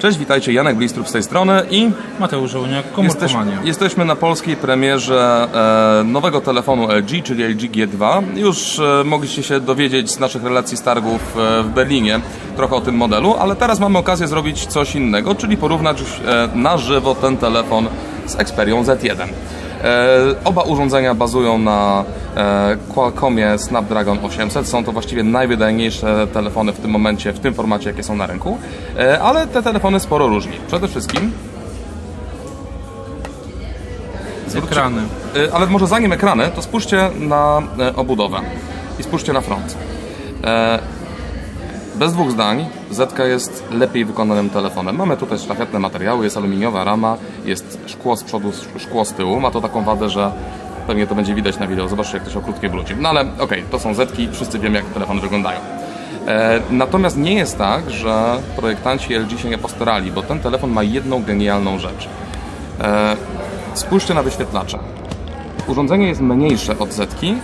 Cześć, witajcie, Janek Blistrup z tej strony i Mateusz Żołniak, jesteś, Komórkomania. jesteśmy na polskiej premierze e, nowego telefonu LG, czyli LG G2. Już e, mogliście się dowiedzieć z naszych relacji z targów e, w Berlinie trochę o tym modelu, ale teraz mamy okazję zrobić coś innego, czyli porównać e, na żywo ten telefon z Xperią Z1. E, oba urządzenia bazują na e, Qualcommie Snapdragon 800. Są to właściwie najwydajniejsze telefony w tym momencie, w tym formacie, jakie są na rynku. E, ale te telefony sporo różni. Przede wszystkim Ekrany. Y, Ale może zanim ekrany, to spójrzcie na obudowę i spójrzcie na front. Bez dwóch zdań, Zetka jest lepiej wykonanym telefonem. Mamy tutaj szlachetne materiały, jest aluminiowa rama, jest szkło z przodu, szkło z tyłu. Ma to taką wadę, że pewnie to będzie widać na wideo. Zobaczcie, jak to się okrutkie bluci. No ale okej, to są Zetki, wszyscy wiemy, jak te telefony wyglądają. E, Natomiast nie jest tak, że projektanci LG się nie postarali, bo ten telefon ma jedną genialną rzecz. E, Spójrzcie na wyświetlacze. Urządzenie jest mniejsze od Zetki,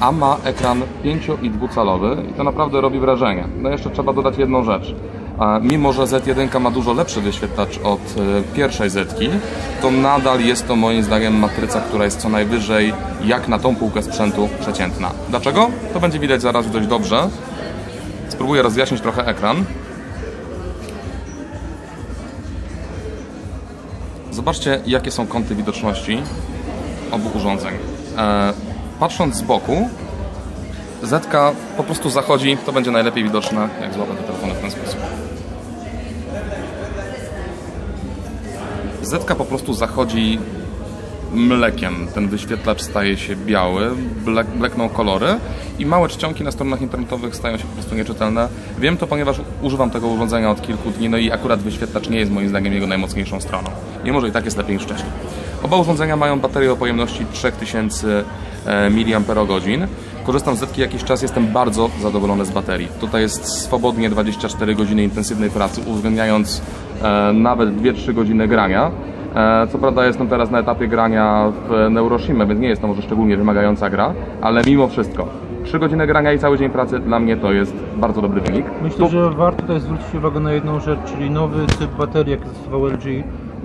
a ma ekran 5 i 2-calowy i to naprawdę robi wrażenie. No jeszcze trzeba dodać jedną rzecz. A Mimo, że Z1 ma dużo lepszy wyświetlacz od e, pierwszej Zetki, to nadal jest to moim zdaniem matryca, która jest co najwyżej jak na tą półkę sprzętu przeciętna. Dlaczego? To będzie widać zaraz dość dobrze. Spróbuję rozjaśnić trochę ekran. Zobaczcie, jakie są kąty widoczności obu urządzeń. Patrząc z boku, Zetka po prostu zachodzi, to będzie najlepiej widoczne, jak złapę te telefony w ten sposób. Zetka po prostu zachodzi mlekiem. Ten wyświetlacz staje się biały, blek, blekną kolory i małe czcionki na stronach internetowych stają się po prostu nieczytelne. Wiem to, ponieważ używam tego urządzenia od kilku dni, no i akurat wyświetlacz nie jest moim zdaniem jego najmocniejszą stroną. Mimo, że i tak jest lepiej niż wcześniej. Oba urządzenia mają baterię o pojemności 3000 mAh. Korzystam z Zetki jakiś czas, jestem bardzo zadowolony z baterii. Tutaj jest swobodnie 24 godziny intensywnej pracy, uwzględniając e, nawet 2-3 godziny grania. E, Co prawda jestem teraz na etapie grania w Neuroshima, więc nie jest to może szczególnie wymagająca gra, ale mimo wszystko 3 godziny grania i cały dzień pracy dla mnie to jest bardzo dobry wynik. Myślę, że warto tutaj zwrócić uwagę na jedną rzecz, czyli nowy typ baterii, jaki zastosował LG,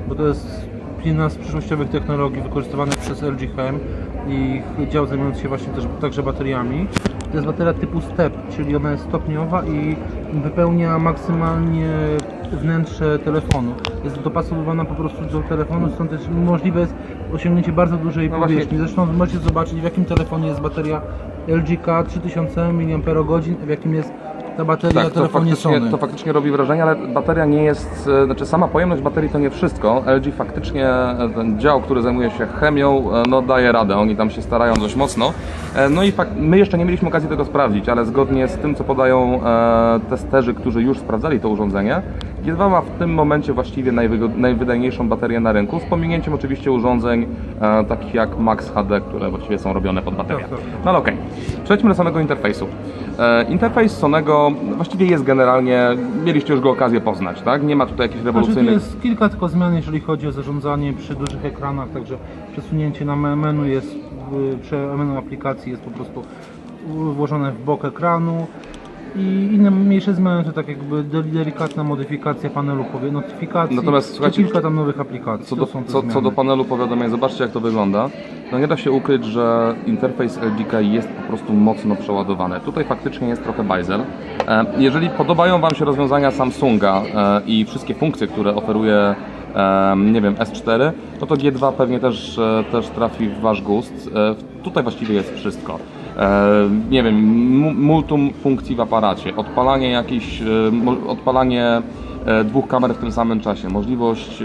bo to jest jedna z przyszłościowych technologii wykorzystywanych przez LG Chem i ich dział zajmujący się właśnie też także bateriami. To jest bateria typu STEP, czyli ona jest stopniowa i wypełnia maksymalnie wnętrze telefonu. Jest dopasowywana po prostu do telefonu, stąd też możliwe jest osiągnięcie bardzo dużej No właśnie. powierzchni. Zresztą możecie zobaczyć w jakim telefonie jest bateria LG 3000 mAh, w jakim jest ta bateria Tak, to telefonie faktycznie, Sony. to faktycznie robi wrażenie, ale bateria nie jest, e, znaczy sama pojemność baterii to nie wszystko. LG faktycznie, e, ten dział, który zajmuje się chemią, e, no daje radę, oni tam się starają dość mocno. No i my jeszcze nie mieliśmy okazji tego sprawdzić, ale zgodnie z tym, co podają testerzy, którzy już sprawdzali to urządzenie, G2 ma w tym momencie właściwie najwydajniejszą baterię na rynku, z pominięciem oczywiście urządzeń e, takich jak Max HD, które właściwie są robione pod baterię. Tak, tak, tak. No ale okej, przejdźmy do samego interfejsu. E, interfejs Sonego właściwie jest generalnie, mieliście już go okazję poznać, tak? Nie ma tutaj jakichś Znaczy, rewolucyjnych... jest kilka tylko zmian, jeżeli chodzi o zarządzanie przy dużych ekranach, także przesunięcie na me- menu jest, w- przy menu aplikacji jest po prostu włożone w bok ekranu i inne mniejsze zmiany to tak jakby del- delikatna modyfikacja panelu powie- notyfikacji Natomiast, czy słuchajcie, kilka tam nowych aplikacji. Co to do, są te co, zmiany. co do panelu powiadomień, zobaczcie jak to wygląda. No nie da się ukryć, że interfejs LGK jest po prostu mocno przeładowany. Tutaj faktycznie jest trochę bajzel. E, Jeżeli podobają Wam się rozwiązania Samsunga e, i wszystkie funkcje, które oferuje e, nie wiem, S4, no to G2 pewnie też, e, też trafi w Wasz gust. E, Tutaj właściwie jest wszystko. E, nie wiem, mu- multum funkcji w aparacie, odpalanie jakichś, e, odpalanie e, dwóch kamer w tym samym czasie, możliwość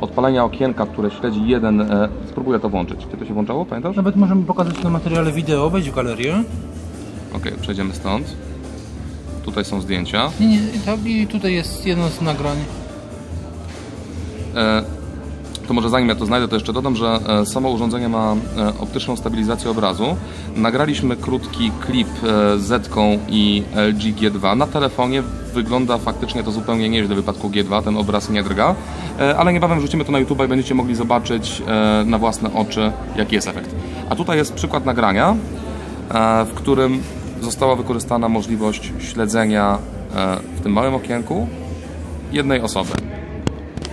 odpalenia okienka, które śledzi jeden, spróbuję to włączyć. Gdzie to się włączało, pamiętasz? Nawet możemy pokazać na materiale wideo, wejdź w galerię. Okej, przejdziemy stąd. Tutaj są zdjęcia. Nie, nie, tak, i tutaj jest jedno z nagrań. E, To może zanim ja to znajdę, to jeszcze dodam, że e, samo urządzenie ma e, optyczną stabilizację obrazu. Nagraliśmy krótki klip e, z Zetką i LG G2. Na telefonie wygląda faktycznie to zupełnie nieźle w wypadku G2, ten obraz nie drga, E, ale niebawem wrzucimy to na YouTube i będziecie mogli zobaczyć e, na własne oczy, jaki jest efekt. A tutaj jest przykład nagrania, e, w którym została wykorzystana możliwość śledzenia e, w tym małym okienku jednej osoby.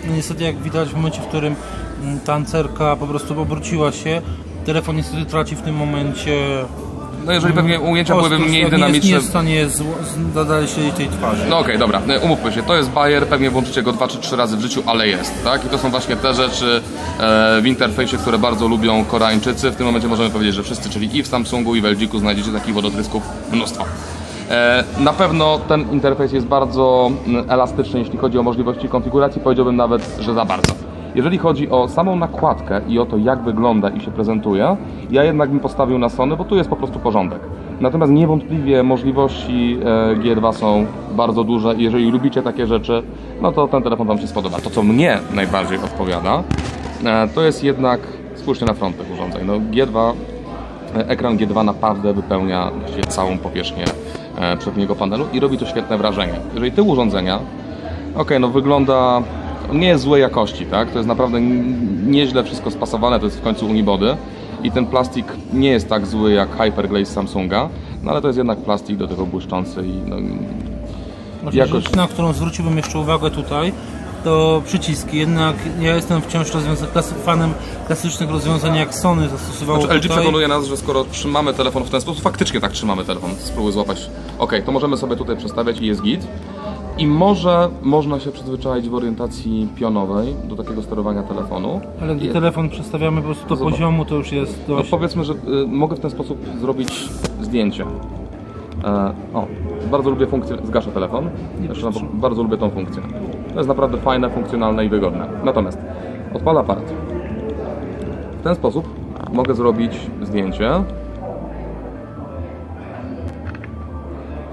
No niestety jak widać w momencie, w którym mm, tancerka po prostu obróciła się, telefon niestety traci w tym momencie No jeżeli pewnie ujęcia byłyby ostrość, mniej nie jest, nie dynamiczne... jest w stanie zło- z- nadal śledzić tej twarzy. No okej, dobra, e, umówmy się, to jest Bayer, pewnie włączycie go dwa czy trzy razy w życiu, ale jest, tak? I to są właśnie te rzeczy e, w interfejsie, które bardzo lubią Koreańczycy. W tym momencie możemy powiedzieć, że wszyscy, czyli i w Samsungu, i w LG znajdziecie takich wodotrysków mnóstwo. E, na pewno ten interfejs jest bardzo mm, elastyczny, jeśli chodzi o możliwości konfiguracji, powiedziałbym nawet, że za bardzo. Jeżeli chodzi o samą nakładkę i o to, jak wygląda i się prezentuje, ja jednak bym postawił na Sony, bo tu jest po prostu porządek. Natomiast niewątpliwie możliwości e, G2 są bardzo duże i jeżeli lubicie takie rzeczy, no to ten telefon Wam się spodoba. To, co mnie najbardziej odpowiada, e, to jest jednak, spójrzcie na front tych urządzeń. No, G2, e, ekran G2 naprawdę wypełnia całą powierzchnię przedniego panelu i robi to świetne wrażenie. Jeżeli te urządzenia Okej, no wygląda. Nie jest złej jakości, tak? To jest naprawdę nieźle wszystko spasowane, to jest w końcu unibody. I ten plastik nie jest tak zły jak Hyperglaze Samsunga, no ale to jest jednak plastik do tego błyszczący i no, jakoś- rzecz, na którą zwróciłbym jeszcze uwagę tutaj, to przyciski. Jednak ja jestem wciąż klasy, fanem klasycznych rozwiązań, jak Sony zastosowało Znaczy LG tutaj. przekonuje nas, że skoro trzymamy telefon w ten sposób, faktycznie tak trzymamy telefon, spróbuj złapać. Ok, to możemy sobie tutaj przestawiać i jest git. I może można się przyzwyczaić w orientacji pionowej do takiego sterowania telefonu. Ale gdy I- telefon przestawiamy po prostu do Zobacz. poziomu, to już jest No dość... powiedzmy, że y, mogę w ten sposób zrobić zdjęcie. E, o, bardzo lubię funkcję, zgaszę telefon. Jeszcze na, bardzo lubię tą funkcję. To jest naprawdę fajne, funkcjonalne i wygodne. Natomiast odpalę aparat. W ten sposób mogę zrobić zdjęcie.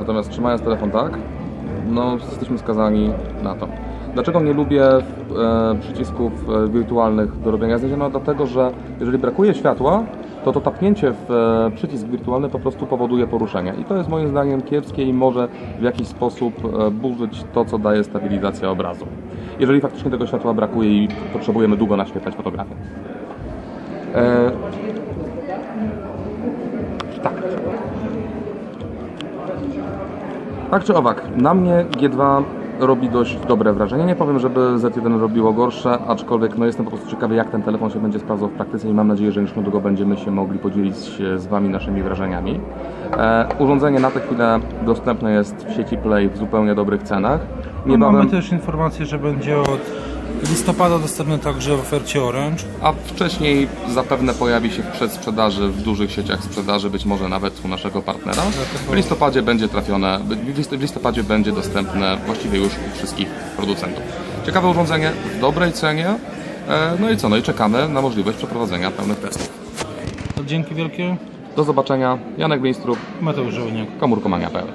Natomiast trzymając telefon tak, no jesteśmy skazani na to. Dlaczego nie lubię e, przycisków e, wirtualnych do robienia zdjęć? No dlatego, że jeżeli brakuje światła, to to tapnięcie w e, przycisk wirtualny po prostu powoduje poruszenie. I to jest moim zdaniem kiepskie i może w jakiś sposób e, burzyć to, co daje stabilizacja obrazu. Jeżeli faktycznie tego światła brakuje i potrzebujemy długo naświetlać fotografię. E, tak. Tak czy owak, na mnie G2 robi dość dobre wrażenie. Nie powiem, żeby Z1 robiło gorsze, aczkolwiek no jestem po prostu ciekawy, jak ten telefon się będzie sprawdzał w praktyce i mam nadzieję, że już niedługo będziemy się mogli podzielić z Wami naszymi wrażeniami. E, urządzenie na tę chwilę dostępne jest w sieci Play w zupełnie dobrych cenach. No, Niebawem, Mamy też informację, że będzie od listopada dostępny także w ofercie Orange. a wcześniej zapewne pojawi się w przedsprzedaży w dużych sieciach sprzedaży, być może nawet u naszego partnera. W listopadzie będzie trafione, w list- w listopadzie będzie dostępne właściwie już u wszystkich producentów. Ciekawe urządzenie w dobrej cenie. E, No i co? No i czekamy na możliwość przeprowadzenia pełnych testów. Dzięki wielkie. Do zobaczenia. Janek Winstrup, Mateusz Żołniak. komórkomania.pl